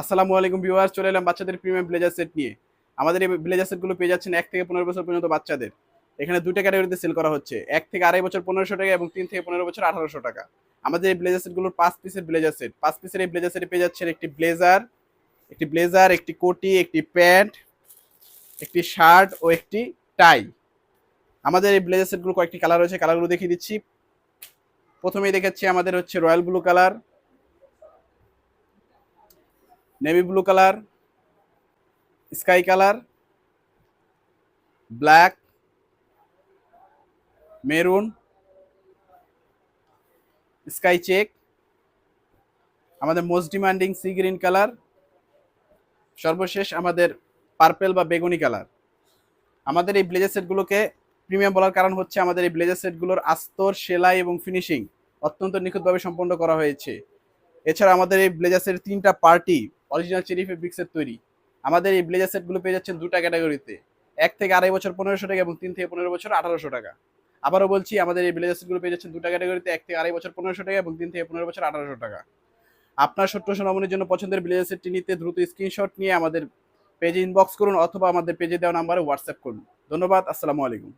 আসসালামু আলাইকুম ভিউয়ার্স, চলে এলাম বাচ্চাদের প্রিমিয়াম ব্লেজার সেট নিয়ে। আমাদের এই ব্লেজার সেটগুলো পেয়ে যাচ্ছেন এক থেকে পনেরো বছর পর্যন্ত বাচ্চাদের। এখানে দুটো ক্যাটাগরিতে সেল করা হচ্ছে। এক থেকে আড়াই বছর পনেরোশো টাকা এবং তিন থেকে পনেরো বছর আঠারোশো টাকা। আমাদের এই ব্লেজার সেটগুলোর পাঁচ পিসের ব্লেজার সেট পাঁচ পিসের এই ব্লেজার সেটে পেয়ে যাচ্ছেন একটি ব্লেজার একটি ব্লেজার একটি কোটি, একটি প্যান্ট, একটি শার্ট ও একটি টাই আমাদের এই ব্লেজার সেটগুলো কয়েকটি কালার রয়েছে। কালারগুলো দেখিয়ে দিচ্ছি। প্রথমেই দেখাচ্ছি আমাদের হচ্ছে royal blue colour navy blue colour sky colour black maroon sky check আমাদের most demanding sea green colour সর্বশেষ আমাদের পার্পেল বা বেগুনি কালার আমাদের এই ব্লেজার সেটগুলোকে প্রিমিয়াম বলার কারণ হচ্ছে আমাদের এই ব্লেজার সেটগুলোর আস্তর, সেলাই এবং ফিনিশিং অত্যন্ত নিখুঁতভাবে সম্পন্ন করা হয়েছে। এছাড়া আমাদের এই ব্লেজার সেটের তিনটা পার্টি অরিজিনাল চেরি ফেব্রিক্সের তৈরি। আমাদের এই ব্লেজার সেটগুলো পেয়ে যাচ্ছেন দুটা ক্যাটাগরিতে এক থেকে আড়াই বছর পনেরোশো টাকা এবং তিন থেকে পনেরো বছর আঠারোশো টাকা। আবারও বলছি, আমাদের এই ব্লেজার সেটগুলো পেয়ে যাচ্ছেন দুটা ক্যাটাগরিতে এক থেকে আড়াই বছর পনেরোশো টাকা এবং তিন থেকে পনেরো বছর আঠারোশো টাকা। আপনার সত্য সোনামনির জন্য পছন্দের ব্লেজার সেটটি নিতে দ্রুত স্ক্রিনশট নিয়ে আমাদের পেজে ইনবক্স করুন অথবা আমাদের পেজে দেওয়া নাম্বারে হোয়াটসঅ্যাপ করুন। ধন্যবাদ, আসসালামু আলাইকুম।